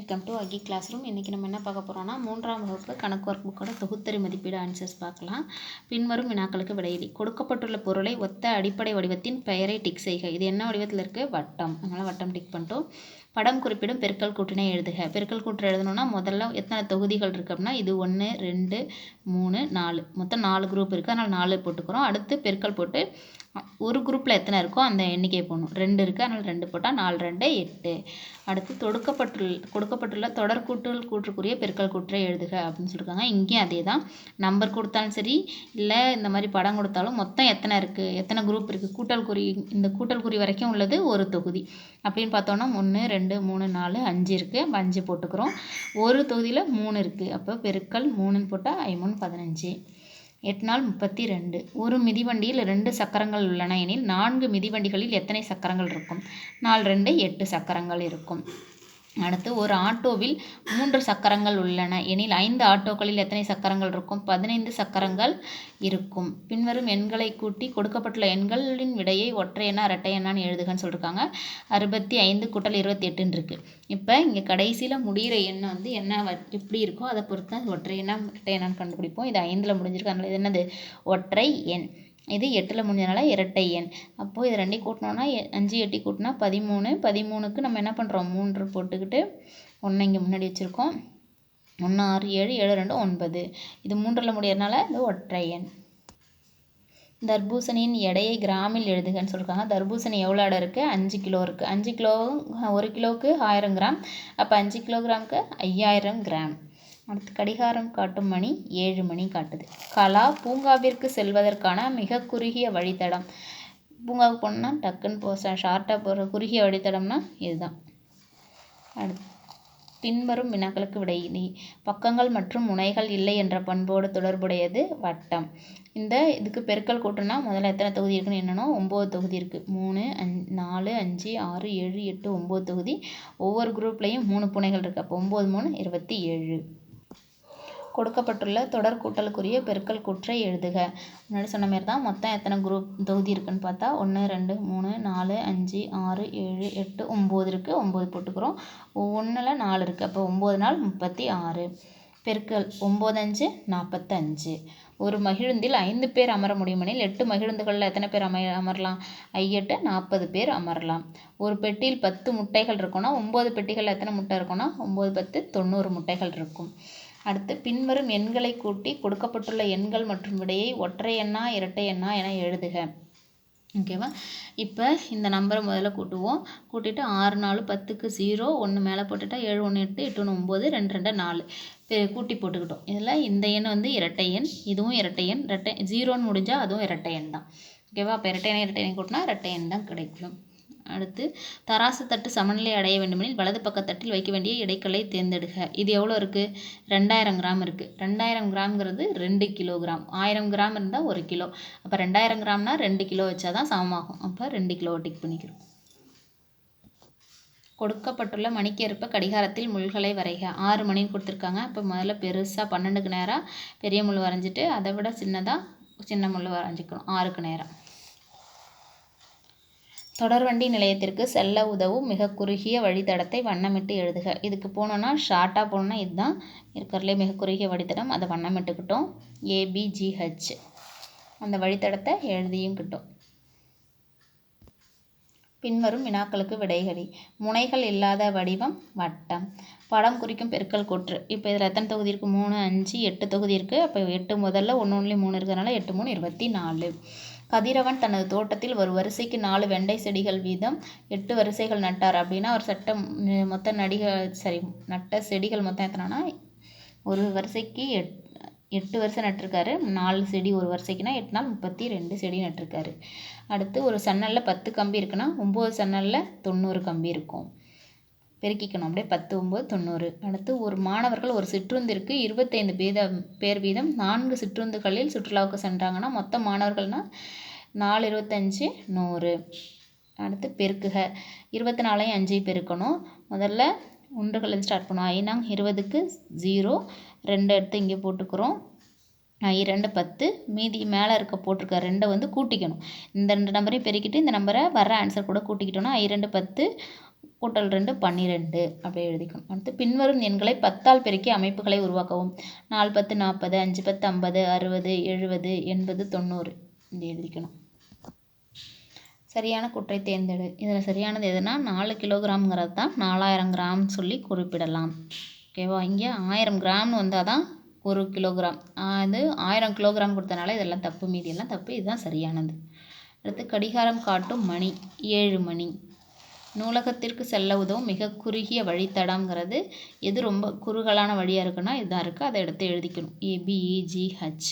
Welcome to Aki class room இன்றைக்கி நம்ம என்ன பார்க்க போகிறோம்னா மூன்றாம் வகுப்பு கணக்கு ஒர்க் புக்கோட தொகுத்தறி மதிப்பீடு ஆன்சர்ஸ் பார்க்கலாம். பின்வரும் வினாக்களுக்கு விடையிலி. கொடுக்கப்பட்டுள்ள பொருளை ஒத்த அடிப்படை வடிவத்தின் பெயரை டிக் செய்க. இது என்ன வடிவத்தில் இருக்குது வட்டம். அதனால் வட்டம் டிக் பண்ணிட்டோம். படம் குறிப்பிடும் பெருக்கல் கூட்டினை எழுதுக. பெருக்கல் கூட்டு எழுதணும்னா முதல்ல எத்தனை தொகுதிகள் இருக்குது அப்படின்னா இது ஒன்று ரெண்டு மூணு நாலு. மொத்தம் நாலு குரூப் இருக்குது அதனால் நாலு போட்டுக்கிறோம். அடுத்து பெருக்கல் போட்டு ஒரு குரூப்பில் எத்தனை இருக்கோ அந்த எண்ணிக்கை போகணும் ரெண்டு இருக்குது அதனால் ரெண்டு போட்டால் நாலு ரெண்டு எட்டு. அடுத்து தொடுக்கப்பட்டுள்ள கொடுக்கப்பட்டுள்ள தொடர் கூட்டல் கூற்றுக்குரிய பெருக்கல் கூற்றை எழுதுக அப்படின்னு சொல்லியிருக்காங்க இங்கேயும் அதே தான் நம்பர் கொடுத்தாலும் சரி இல்லை இந்த மாதிரி படம் கொடுத்தாலும் மொத்தம் எத்தனை இருக்குது எத்தனை குரூப் இருக்குது கூட்டல் குறி இந்த கூட்டல் குறி வரைக்கும் உள்ளது ஒரு தொகுதி. அப்படின்னு பார்த்தோன்னா ஒன்று ரெண்டு ரெண்டு மூணு நாலு அஞ்சு இருக்குது அப்போ அஞ்சு போட்டுக்கிறோம். ஒரு தொகுதியில் மூணு இருக்குது அப்போ பெருக்கல் மூணுன்னு போட்டால் ஐமூணு பதினஞ்சு. எட்டு நாள் முப்பத்தி ரெண்டு ஒரு மிதிவண்டியில் ரெண்டு சக்கரங்கள் உள்ளன. எனில் நான்கு மிதிவண்டிகளில் எத்தனை சக்கரங்கள் இருக்கும்? நாலு ரெண்டு எட்டு சக்கரங்கள் இருக்கும். அடுத்து ஒரு ஆட்டோவில் மூன்று சக்கரங்கள் உள்ளன. எனில் ஐந்து ஆட்டோக்களில் எத்தனை சக்கரங்கள் இருக்கும்? பதினைந்து சக்கரங்கள் இருக்கும். பின்வரும் எண்களை கூட்டி கொடுக்கப்பட்டுள்ள எண்களின் விடையை ஒற்றையனா இரட்டையனான்னு எழுதுகன்னு சொல்லியிருக்காங்க அறுபத்தி ஐந்து கூட்டல் இருபத்தி எட்டுன்னு இருக்குது இப்போ இங்கே கடைசியில் முடிகிற எண் வந்து என்ன எப்படி இருக்கோ அதை பொறுத்து ஒற்றையனா இரட்டையனான்னு கண்டுபிடிப்போம். இது ஐந்தில் முடிஞ்சிருக்கு. அதனால் இது என்னது? ஒற்றை எண். இது எட்டில் முடிஞ்சதுனால இரட்டை எண். அப்போது இது ரெண்டையும் கூட்டினோன்னா அஞ்சு எட்டி கூட்டினா பதிமூணு. பதிமூணுக்கு நம்ம என்ன பண்ணுறோம் மூன்று போட்டுக்கிட்டு ஒன்று இங்கே முன்னாடி வச்சுருக்கோம். ஒன்று ஆறு ஏழு ஏழு ரெண்டு ஒன்பது. இது மூன்றில் முடியறதுனால இது ஒற்றை எண். தர்பூசணியின் எடையை கிராமில் எழுதுகன்னு சொல்லியிருக்காங்க தர்பூசணி எவ்வளோ எடை இருக்குது அஞ்சு கிலோ இருக்குது அஞ்சு கிலோ ஒரு கிலோவுக்கு ஆயிரம் கிராம். அப்போ அஞ்சு கிலோகிராமுக்கு ஐயாயிரம் கிராம். அடுத்து கடிகாரம் காட்டும் மணி ஏழு மணி காட்டுது. கலா பூங்காவிற்கு செல்வதற்கான மிக குறுகிய வழித்தடம். பூங்காவுக்கு போனோம்னா டக்குன்னு போ ஷார்ட்டாக போகிற குறுகிய வழித்தடம்னா இதுதான். அடுத்து பின்வரும் வினாக்களுக்கு விடையினி பக்கங்கள் மற்றும் முனைகள் இல்லை என்ற பண்போடு தொடர்புடையது வட்டம். இந்த இதுக்கு பெருக்கல் கூட்டுனா முதல்ல எத்தனை தொகுதி இருக்குன்னு என்னன்னா ஒம்பது தொகுதி இருக்குது மூணு அஞ் நாலு அஞ்சு ஆறு ஏழு எட்டு ஒம்பது தொகுதி. ஒவ்வொரு குரூப்லேயும் மூணு புனைகள் இருக்குது அப்போ ஒம்பது மூணு இருபத்தி ஏழு. கொடுக்கப்பட்டுள்ள தொடர் கூட்டலுக்குரிய பெருக்கல் கூற்றை எழுதுக. முன்னாடி சொன்ன மாரி தான் மொத்தம் எத்தனை குரூப் தொகுதி இருக்குன்னு பார்த்தா ஒன்று ரெண்டு மூணு நாலு அஞ்சு ஆறு ஏழு எட்டு ஒம்பது இருக்குது ஒம்பது போட்டுக்கிறோம். ஒன்றில் நாலு இருக்குது அப்போ ஒம்பது நாள் முப்பத்தி ஆறு. பெருக்கல் ஒம்பதஞ்சு நாற்பத்தஞ்சு ஒரு மகிழுந்தில் ஐந்து பேர் அமர முடியுமெனில் எட்டு மகிழுந்துகளில் எத்தனை பேர் அமை அமரலாம்? ஐயெட்டு நாற்பது பேர் அமரலாம். ஒரு பெட்டியில் பத்து முட்டைகள் இருக்கும்னா ஒம்பது பெட்டிகளில் எத்தனை முட்டை இருக்குன்னா ஒம்பது பத்து தொண்ணூறு முட்டைகள் இருக்கும். அடுத்து பின்வரும் எண்களை கூட்டி கொடுக்கப்பட்டுள்ள எண்கள் மற்றும் விடையை ஒற்றை எண்ணா இரட்டை எண்ணா என எழுதுக. ஓகேவா இப்போ இந்த நம்பரை முதல்ல கூட்டுவோம். கூட்டிட்டு ஆறு நாலு பத்துக்கு ஜீரோ ஒன்று மேலே போட்டுட்டா ஏழு ஒன்று எட்டு எட்டு ஒன்று ஒம்பது ரெண்டு ரெண்டு நாலு. கூட்டி போட்டுக்கிட்டோம். இதில் இந்த எண் வந்து இரட்டை எண் இதுவும் இரட்டை எண் இரட்டை ஜீரோன்னு முடிஞ்சால் அதுவும் இரட்டை எண் தான். ஓகேவா அப்போ இரட்டை எண் இரட்டை எண் கூட்டினா இரட்டை எண் தான் கிடைக்கும். அடுத்து தராசு தட்டு சமநிலை அடைய வேண்டுமெனில் வலது பக்க தட்டில் வைக்க வேண்டிய இடைக்கலை தேர்ந்தெடுக. இது எவ்வளோ இருக்குது ரெண்டாயிரம் கிராம் இருக்குது ரெண்டாயிரம் கிராம்ங்கிறது ரெண்டு கிலோகிராம். ஆயிரம் கிராம் இருந்தால் ஒரு கிலோ. அப்போ ரெண்டாயிரம் கிராம்னா ரெண்டு கிலோ வச்சா தான் சமமாகும். அப்போ ரெண்டு கிலோ டிக் பண்ணிக்கிறோம். கொடுக்கப்பட்டுள்ள மணிக்கேற்ப கடிகாரத்தில் முள்களை வரைக. ஆறு மணின்னு கொடுத்துருக்காங்க. அப்போ முதல்ல பெருசாக பன்னெண்டுக்கு நேரம் பெரிய முள் வரைஞ்சிட்டு அதை விட சின்னதாக சின்ன முள் வரைஞ்சிக்கணும். ஆறுக்கு நேரம் தொடர்வண்டி நிலையத்திற்கு செல்ல உதவும் மிக குறுகிய வழித்தடத்தை வண்ணமிட்டு எழுதுக. இதுக்கு போனோன்னா ஷார்ட்டாக போனோன்னா இதுதான் இருக்கிறதுலே மிக குறுகிய வழித்தடம். அதை வண்ணமிட்டுக்கிட்டோம். ஏபிஜிஹெச் அந்த வழித்தடத்தை எழுதியும் கிட்டோம். பின்வரும் வினாக்களுக்கு விடைகளி. முனைகள் இல்லாத வடிவம் வட்டம். படம் குறிக்கும் பெருக்கல் கூற்று. இப்போ இதில் எத்தனை தொகுதி இருக்குது மூணு அஞ்சு எட்டு தொகுதி இருக்குது அப்போ எட்டு முதல்ல ஒன்று ஒன்றுலேயும் மூணு இருக்கிறதுனால எட்டு மூணு இருபத்தி நாலு. கதிரவன் தனது தோட்டத்தில் ஒரு வரிசைக்கு நாலு வெண்டை செடிகள் வீதம் எட்டு வரிசைகள் நட்டார் அப்படின்னா அவர் சட்டம் மொத்த நடிகள் சரி நட்ட செடிகள் மொத்தம் எத்தனைனா ஒரு வரிசைக்கு எட் எட்டு வருஷம் நட்டிருக்காரு. நாலு செடி ஒரு வரிசைக்குனா எட்டு நாள் முப்பத்தி ரெண்டு செடி நட்டிருக்காரு. அடுத்து ஒரு சன்னலில் பத்து கம்பி இருக்குன்னா ஒம்பது சன்னலில் தொண்ணூறு கம்பி இருக்கும். பெருக்கிக்கணும். அப்படியே பத்து ஒம்பது தொண்ணூறு. அடுத்து ஒரு மாணவர்கள் ஒரு சிற்றுந்திற்கு இருபத்தைந்து வீதம் பேர் வீதம் நான்கு சிற்றுந்துகளில் சுற்றுலாவுக்கு சென்றாங்கன்னா மொத்த மாணவர்கள்னால் நாலு இருபத்தஞ்சி நூறு. அடுத்து பெருக்குக. இருபத்தி நாலையும் அஞ்சு பெருக்கணும். முதல்ல ஒன்றுகள் ஸ்டார்ட் பண்ணுவோம். ஐநாங் இருபதுக்கு ஜீரோ ரெண்டு எடுத்து இங்கே போட்டுக்கிறோம். இரண்டு பத்து மீதி மேலே இருக்க போட்டிருக்க ரெண்டை வந்து கூட்டிக்கணும். இந்த ரெண்டு நம்பரையும் பெருக்கிட்டு இந்த நம்பரை வர ஆன்சர் கூட கூட்டிக்கிட்டோன்னா இரண்டு பத்து கூட்டல் ரெண்டு பன்னிரெண்டு அப்படியே எழுதிக்கணும். அடுத்து பின்வரும் எண்களை பத்தால் பெருக்கி அமைப்புகளை உருவாக்கவும். நாலு பத்து நாற்பது அஞ்சு பத்து ஐம்பது அறுபது எழுபது எண்பது தொண்ணூறு இப்படி எழுதிக்கணும். சரியான குற்றை தேர்ந்தெடு. இதில் சரியானது எதுனா நாலு கிலோகிராம்ங்கிறது தான் நாலாயிரம் கிராம் சொல்லி குறிப்பிடலாம். ஓகேவா? இங்கே ஆயிரம் கிராம்னு வந்தால் தான் ஒரு கிலோகிராம். இது ஆயிரம் கிலோகிராம் கொடுத்தனால இதெல்லாம் தப்பு மீதி எல்லாம் தப்பு. இதுதான் சரியானது. அடுத்து கடிகாரம் காட்டும் மணி ஏழு மணி. நூலகத்திற்கு செல்ல உதவும் மிக குறுகிய வழித்தடங்கிறது எது ரொம்ப குறுகலான வழியாக இருக்குன்னா இதாக இருக்குது அதை எடுத்து எழுதிக்கணும். ஏபிஇஜிஹெச்